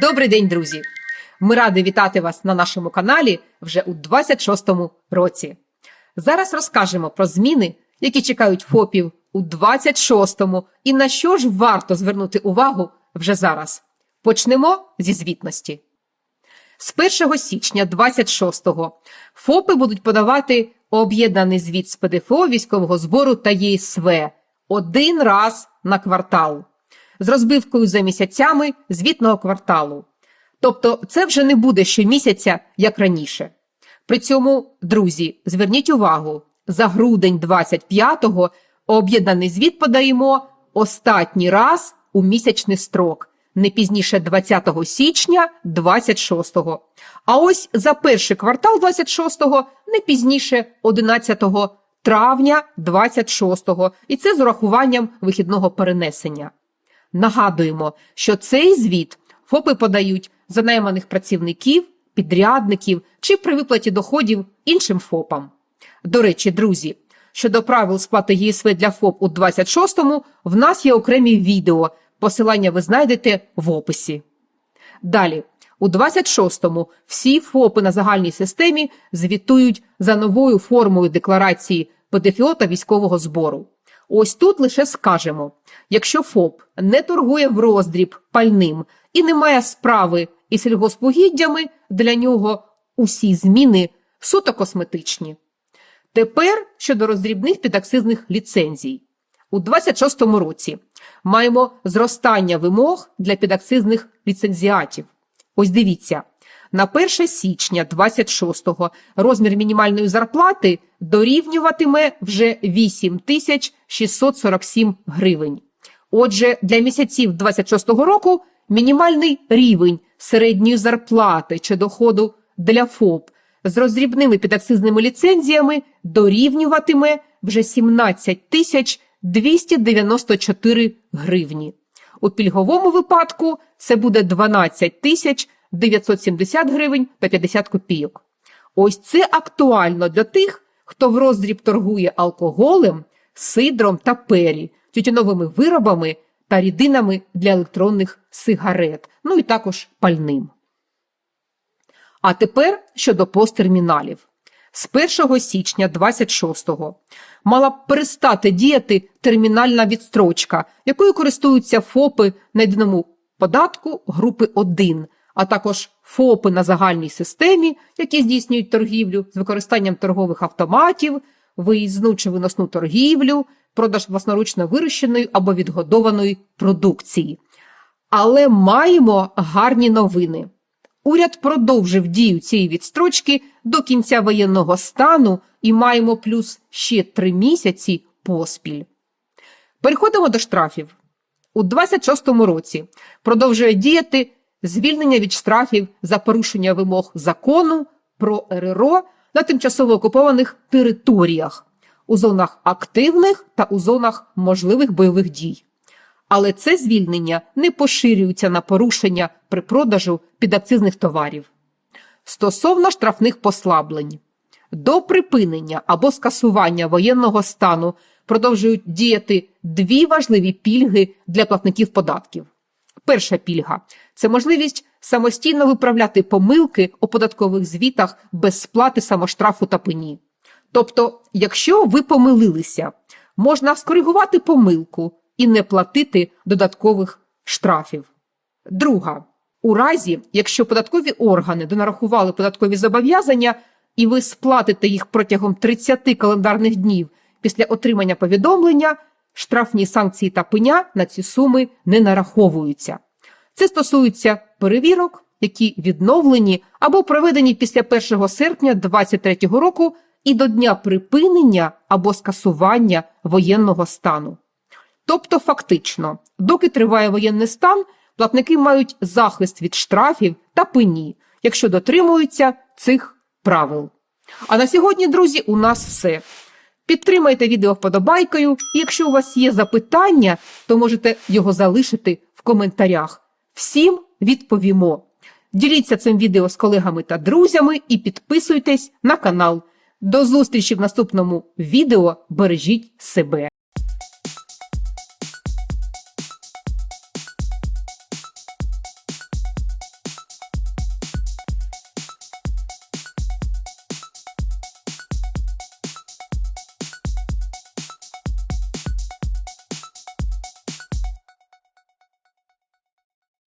Добрий день, друзі! Ми раді вітати вас на нашому каналі вже у 26-му році. Зараз розкажемо про зміни, які чекають ФОПів у 26-му і на що ж варто звернути увагу вже зараз. Почнемо зі звітності. З 1 січня 26-го ФОПи будуть подавати об'єднаний звіт з ПДФО військового збору та ЄСВ один раз на квартал з розбивкою за місяцями звітного кварталу. Тобто це вже не буде щомісяця, як раніше. При цьому, друзі, зверніть увагу, за грудень 25-го об'єднаний звіт подаємо останній раз у місячний строк, не пізніше 20 січня 26-го. А ось за перший квартал 26-го не пізніше 11 травня 26-го. І це з урахуванням вихідного перенесення. Нагадуємо, що цей звіт ФОПи подають за найманих працівників, підрядників чи при виплаті доходів іншим ФОПам. До речі, друзі, щодо правил сплати ЄСВ для ФОП у 26-му, в нас є окремі відео. Посилання ви знайдете в описі. Далі, у 26-му всі ФОПи на загальній системі звітують за новою формою декларації ПДФО та військового збору. Ось тут лише скажемо: якщо ФОП не торгує в роздріб пальним і не має справи із сільгоспугіддями, для нього усі зміни суто косметичні. Тепер щодо роздрібних підакцизних ліцензій. У 26-му році маємо зростання вимог для підакцизних ліцензіатів. Ось дивіться, на 1 січня 26-го розмір мінімальної зарплати дорівнюватиме вже 8 тисяч 647 гривень. Отже, для місяців 26-го року мінімальний рівень середньої зарплати чи доходу для ФОП з роздрібними підакцизними ліцензіями дорівнюватиме вже 17 тисяч 294 гривні. У пільговому випадку це буде 12 тисяч 970 гривень та 50 копійок. Ось це актуально для тих, хто в роздріб торгує алкоголем, сидром та пері, тютюновими виробами та рідинами для електронних сигарет, ну і також пальним. А тепер щодо посттерміналів. З 1 січня 26-го мала б перестати діяти термінальна відстрочка, якою користуються ФОПи на єдиному податку групи 1, а також ФОПи на загальній системі, які здійснюють торгівлю з використанням торгових автоматів, виїзну чи виносну торгівлю, продаж власноручно вирощеної або відгодованої продукції. Але маємо гарні новини. Уряд продовжив дію цієї відстрочки до кінця воєнного стану і маємо плюс ще три місяці поспіль. Переходимо до штрафів. У 26-му році продовжує діяти звільнення від штрафів за порушення вимог закону про РРО на тимчасово окупованих територіях у зонах активних та у зонах можливих бойових дій. Але це звільнення не поширюється на порушення при продажу підакцизних товарів. Стосовно штрафних послаблень, до припинення або скасування воєнного стану продовжують діяти дві важливі пільги для платників податків. Перша пільга це можливість самостійно виправляти помилки у податкових звітах без сплати самоштрафу та пені. Тобто, якщо ви помилилися, можна скоригувати помилку і не платити додаткових штрафів. Друга. У разі, якщо податкові органи донарахували податкові зобов'язання і ви сплатите їх протягом 30 календарних днів після отримання повідомлення, штрафні санкції та пеня на ці суми не нараховуються. Це стосується перевірок, які відновлені або проведені після 1 серпня 2023 року і до дня припинення або скасування воєнного стану. Тобто, фактично, доки триває воєнний стан, платники мають захист від штрафів та пені, якщо дотримуються цих правил. А на сьогодні, друзі, у нас все. Підтримайте відео вподобайкою, і якщо у вас є запитання, то можете його залишити в коментарях. Всім відповімо. Діліться цим відео з колегами та друзями і підписуйтесь на канал. До зустрічі в наступному відео. Бережіть себе!